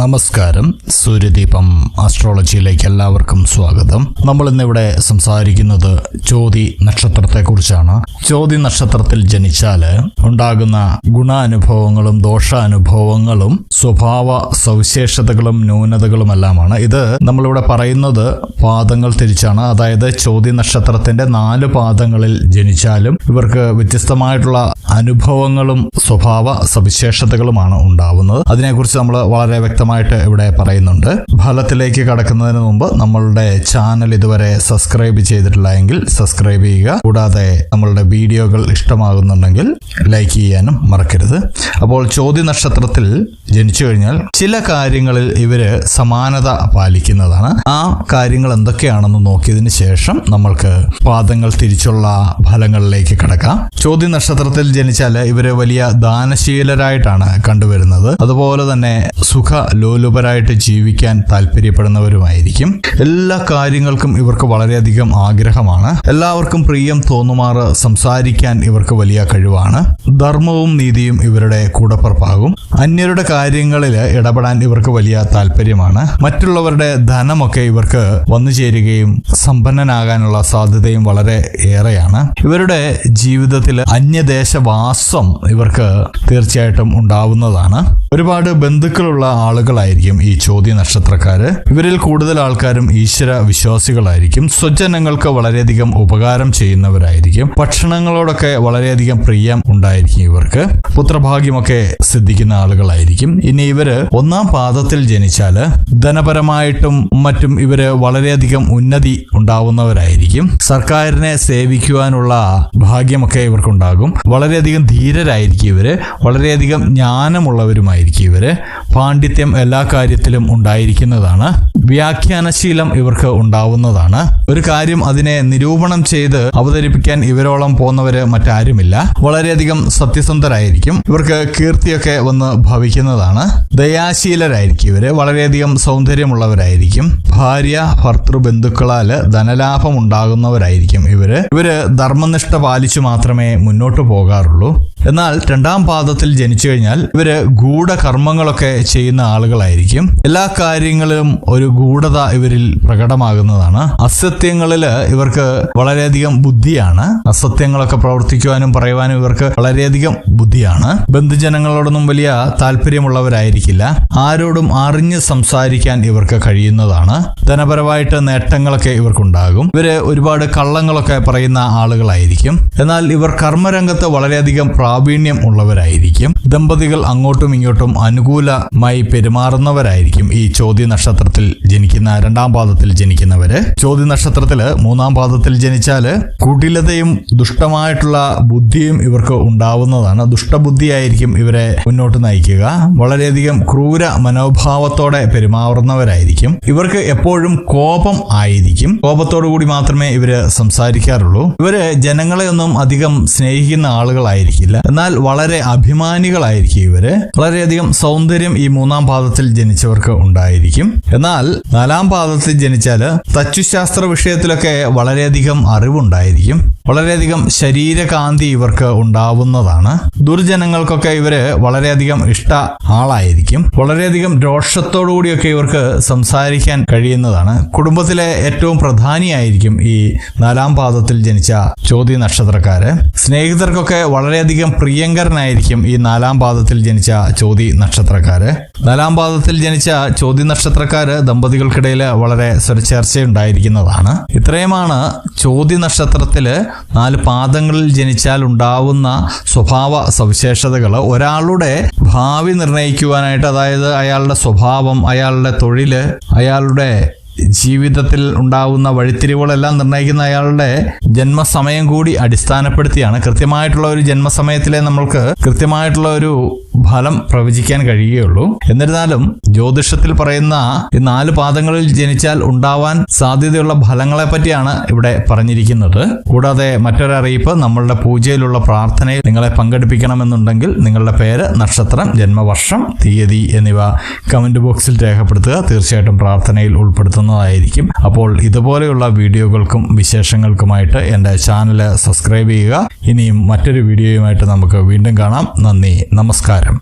നമസ്കാരം. സൂര്യദീപം ആസ്ട്രോളജിയിലേക്ക് എല്ലാവർക്കും സ്വാഗതം. നമ്മൾ ഇന്നിവിടെ സംസാരിക്കുന്നത് ജ്യോതി നക്ഷത്രത്തെക്കുറിച്ചാണ്. ജ്യോതി നക്ഷത്രത്തിൽ ജനിച്ചാൽ ഉണ്ടാകുന്ന ഗുണാനുഭവങ്ങളും ദോഷാനുഭവങ്ങളും സ്വഭാവ സവിശേഷതകളും ന്യൂനതകളുമെല്ലാമാണ്. ഇത് നമ്മളിവിടെ പറയുന്നത് പാദങ്ങൾ തിരിച്ചാണ്. അതായത് ചോദ്യ നക്ഷത്രത്തിന്റെ നാല് പാദങ്ങളിൽ ജനിച്ചാലും ഇവർക്ക് വ്യത്യസ്തമായിട്ടുള്ള അനുഭവങ്ങളും സ്വഭാവ സവിശേഷതകളുമാണ് ഉണ്ടാവുന്നത്. അതിനെക്കുറിച്ച് നമ്മൾ വളരെ വ്യക്തമായിട്ട് ഇവിടെ പറയുന്നുണ്ട്. ഫലത്തിലേക്ക് കടക്കുന്നതിന് മുമ്പ് നമ്മളുടെ ചാനൽ ഇതുവരെ സബ്സ്ക്രൈബ് ചെയ്തിട്ടില്ല എങ്കിൽ സബ്സ്ക്രൈബ് ചെയ്യുക. കൂടാതെ നമ്മളുടെ വീഡിയോകൾ ഇഷ്ടമാകുന്നുണ്ടെങ്കിൽ ലൈക്ക് ചെയ്യാനും മറക്കരുത്. അപ്പോൾ ചോദ്യ നക്ഷത്രത്തിൽ ജനിച്ചു കഴിഞ്ഞാൽ ചില കാര്യങ്ങളിൽ ഇവർ സമാനത പാലിക്കുന്നതാണ്. ആ കാര്യങ്ങൾ എന്തൊക്കെയാണെന്ന് നോക്കിയതിന് ശേഷം നമ്മൾക്ക് പാദങ്ങൾ തിരിച്ചുള്ള ഫലങ്ങളിലേക്ക് കടക്കാം. ചോദ്യ നക്ഷത്രത്തിൽ ജനിച്ചാൽ ഇവർ വലിയ ദാനശീലരായിട്ടാണ് കണ്ടുവരുന്നത്. അതുപോലെ തന്നെ സുഖ ലോലുപരായിട്ട് ജീവിക്കാൻ താല്പര്യപ്പെടുന്നവരുമായിരിക്കും. എല്ലാ കാര്യങ്ങൾക്കും ഇവർക്ക് വളരെയധികം ആഗ്രഹമാണ്. എല്ലാവർക്കും പ്രിയം തോന്നുമാറ് സംസാരിക്കാൻ ഇവർക്ക് വലിയ കഴിവാണ്. ധർമ്മവും നീതിയും ഇവരുടെ കൂടപ്പുറപ്പാകും. അന്യരുടെ കാര്യങ്ങളിൽ ഇടപെടാൻ ഇവർക്ക് വലിയ താല്പര്യമാണ്. മറ്റുള്ളവരുടെ ധനമൊക്കെ ഇവർക്ക് വന്നു ചേരുകയും സമ്പന്നനാകാനുള്ള സാധ്യതയും വളരെ ഏറെയാണ്. ഇവരുടെ ജീവിതത്തിൽ അന്യദേശവാസം ഇവർക്ക് തീർച്ചയായിട്ടും ഉണ്ടാവുന്നതാണ്. ഒരുപാട് ബന്ധുക്കളുള്ള ആളുകളായിരിക്കും ഈ ചോദ്യ നക്ഷത്രക്കാര്. ഇവരിൽ കൂടുതൽ ആൾക്കാരും ഈശ്വര വിശ്വാസികളായിരിക്കും. സ്വജനങ്ങൾക്ക് വളരെയധികം ഉപകാരം ചെയ്യുന്നവരായിരിക്കും. ഭക്ഷണങ്ങളോടൊക്കെ വളരെയധികം പ്രിയം ഉണ്ടായിരിക്കും ഇവർക്ക്. പുത്രഭാഗ്യമൊക്കെ സിദ്ധിക്കുന്ന ആളുകളായിരിക്കും. ഇനി ഇവർ ഒന്നാം പാദത്തിൽ ജനിച്ചാൽ ധനപരമായിട്ടും മറ്റും ഇവർ വളരെയധികം ഉന്നതി ഉണ്ടാവുന്നവരായിരിക്കും. സർക്കാരിനെ സേവിക്കുവാനുള്ള ഭാഗ്യമൊക്കെ ഇവർക്കുണ്ടാകും. വളരെയധികം ധീരരായിരിക്കും ഇവർ. വളരെയധികം ജ്ഞാനമുള്ളവരുമായിരിക്കും ഇവർ. പാണ്ഡിത്യം എല്ലാ കാര്യത്തിലും ഉണ്ടായിരിക്കുന്നതാണ്. വ്യാഖ്യാനശീലം ഇവർക്ക് ഉണ്ടാവുന്നതാണ്. ഒരു കാര്യം അതിനെ നിരൂപണം ചെയ്ത് അവതരിപ്പിക്കാൻ ഇവരോളം പോന്നവര് മറ്റാരുമില്ല. വളരെയധികം സത്യസന്ധരായിരിക്കും. ഇവർക്ക് കീർത്തിയൊക്കെ വന്ന് ഭവിക്കുന്നതാണ്. ദയാശീലരായിരിക്കും ഇവർ. വളരെയധികം സൗന്ദര്യമുള്ളവരായിരിക്കും. ഭാര്യ ഭർത്തൃ ബന്ധുക്കളാൽ ധനലാഭം ഉണ്ടാകുന്നവരായിരിക്കും ഇവർ. ഇവർ ധർമ്മനിഷ്ഠ പാലിച്ചു മാത്രമേ മുന്നോട്ട് പോകാറുള്ളൂ. എന്നാൽ രണ്ടാം പാദത്തിൽ ജനിച്ചു കഴിഞ്ഞാൽ ഇവർ ഗൂഢകർമ്മങ്ങളൊക്കെ ചെയ്യുന്ന ആളുകളായിരിക്കും. എല്ലാ കാര്യങ്ങളിലും ഒരു ഗൂഢത ഇവരിൽ പ്രകടമാകുന്നതാണ്. അസത്യങ്ങളിൽ ഇവർക്ക് വളരെയധികം ബുദ്ധിയാണ്. അസത്യങ്ങളൊക്കെ പ്രവർത്തിക്കുവാനും പറയുവാനും ഇവർക്ക് വളരെയധികം ബുദ്ധിയാണ്. ബന്ധുജനങ്ങളോടൊന്നും വലിയ താല്പര്യമുള്ളവരായിരിക്കില്ല. ആരോടും അറിഞ്ഞ് സംസാരിക്കാൻ ഇവർക്ക് കഴിയുന്നതാണ്. ധനപരമായിട്ട് നേട്ടങ്ങളൊക്കെ ഇവർക്കുണ്ടാകും. ഇവർ ഒരുപാട് കള്ളങ്ങളൊക്കെ പറയുന്ന ആളുകളായിരിക്കും. എന്നാൽ ഇവർ കർമ്മരംഗത്ത് വളരെയധികം പ്രാവീണ്യം ഉള്ളവരായിരിക്കും. ദമ്പതികൾ അങ്ങോട്ടും ഇങ്ങോട്ടും അനുകൂലമായി പെരുമാറുന്നവരായിരിക്കും ഈ ചോദ്യ നക്ഷത്രത്തിൽ ജനിക്കുന്ന രണ്ടാം പാദത്തിൽ ജനിക്കുന്നവര്. ചോദ്യ നക്ഷത്രത്തിൽ മൂന്നാം പാദത്തിൽ ജനിച്ചാൽ കുടിലതയും ദുഷ്ടമായിട്ടുള്ള ബുദ്ധിയും ഇവർക്ക് ഉണ്ടാവുന്നതാണ്. ദുഷ്ടബുദ്ധിയായിരിക്കും ഇവരെ മുന്നോട്ട് നയിക്കുക. വളരെയധികം ക്രൂര മനോഭാവത്തോടെ പെരുമാറുന്നവരായിരിക്കും. ഇവർക്ക് എപ്പോഴും കോപം ആയിരിക്കും. കോപത്തോടു കൂടി മാത്രമേ ഇവർ സംസാരിക്കാറുള്ളൂ. ഇവർ ജനങ്ങളെ ഒന്നും അധികം സ്നേഹിക്കുന്ന ആളുകളായിരിക്കില്ല. എന്നാൽ വളരെ അഭിമാനികളായിരിക്കും ഇവർ. വളരെയധികം സൗന്ദര്യം ഈ മൂന്നാം പാദത്തിൽ ജനിച്ചവർക്ക് ഉണ്ടായിരിക്കും. എന്നാൽ നാലാം പാദത്തിൽ ജനിച്ചാൽ തച്ചുശാസ്ത്ര വിഷയത്തിലൊക്കെ വളരെയധികം അറിവുണ്ടായിരിക്കും. വളരെയധികം ശരീരകാന്തി ഇവർക്ക് ഉണ്ടാവുന്നതാണ്. ദുർജനങ്ങൾക്കൊക്കെ ഇവർ വളരെയധികം ഇഷ്ട ആളായിരിക്കും. വളരെയധികം രോഷത്തോടു കൂടിയൊക്കെ ഇവർക്ക് സംസാരിക്കാൻ കഴിയുന്നതാണ്. കുടുംബത്തിലെ ഏറ്റവും പ്രധാനിയായിരിക്കും ഈ നാലാം പാദത്തിൽ ജനിച്ച ചോദ്യ നക്ഷത്രക്കാര്. സ്നേഹിതർക്കൊക്കെ വളരെയധികം പ്രിയങ്കരനായിരിക്കും ഈ നാലാം പാദത്തിൽ ജനിച്ച ചോതി നക്ഷത്രക്കാര്. നാലാം പാദത്തിൽ ജനിച്ച ചോതി നക്ഷത്രക്കാര് ദമ്പതികൾക്കിടയിൽ വളരെ സ്വരചേർച്ചയുണ്ടായിരിക്കുന്നതാണ് ഇത്രയുമാണ് ചോതി നക്ഷത്രത്തിൽ നാല് പാദങ്ങളിൽ ജനിച്ചാൽ ഉണ്ടാവുന്ന സ്വഭാവ സവിശേഷതകൾ ഒരാളുടെ ഭാവി നിർണയിക്കുവാനായിട്ട് അതായത് അയാളുടെ സ്വഭാവം അയാളുടെ തൊഴിൽ അയാളുടെ ജീവിതത്തിൽ ഉണ്ടാവുന്ന വഴിത്തിരിവുകളെല്ലാം നിർണയിക്കുന്ന അയാളുടെ ജന്മസമയം കൂടി അടിസ്ഥാനപ്പെടുത്തിയാണ്. കൃത്യമായിട്ടുള്ള ഒരു ജന്മസമയത്തിലെ നമ്മൾക്ക് കൃത്യമായിട്ടുള്ള ഒരു ഫലം പ്രവചിക്കാൻ കഴിയുകയുള്ളൂ. എന്നിരുന്നാലും ജ്യോതിഷത്തിൽ പറയുന്ന ഈ നാല് പാദങ്ങളിൽ ജനിച്ചാൽ ഉണ്ടാവാൻ സാധ്യതയുള്ള ഫലങ്ങളെ പറ്റിയാണ് ഇവിടെ പറഞ്ഞിരിക്കുന്നത്. കൂടാതെ മറ്റൊരറിയിപ്പ് നമ്മളുടെ പൂജയിലുള്ള പ്രാർത്ഥനയിൽ നിങ്ങളെ പങ്കെടുപ്പിക്കണമെന്നുണ്ടെങ്കിൽ നിങ്ങളുടെ പേര് നക്ഷത്രം ജന്മവർഷം തീയതി എന്നിവ കമന്റ് ബോക്സിൽ രേഖപ്പെടുത്തുക. തീർച്ചയായിട്ടും പ്രാർത്ഥനയിൽ ഉൾപ്പെടുത്തുന്നതായിരിക്കും. അപ്പോൾ ഇതുപോലെയുള്ള വീഡിയോകൾക്കും വിശേഷങ്ങൾക്കുമായിട്ട് എന്റെ ചാനൽ സബ്സ്ക്രൈബ് ചെയ്യുക. ഇനിയും മറ്റൊരു വീഡിയോയുമായിട്ട് നമുക്ക് വീണ്ടും കാണാം. നന്ദി നമസ്കാരം.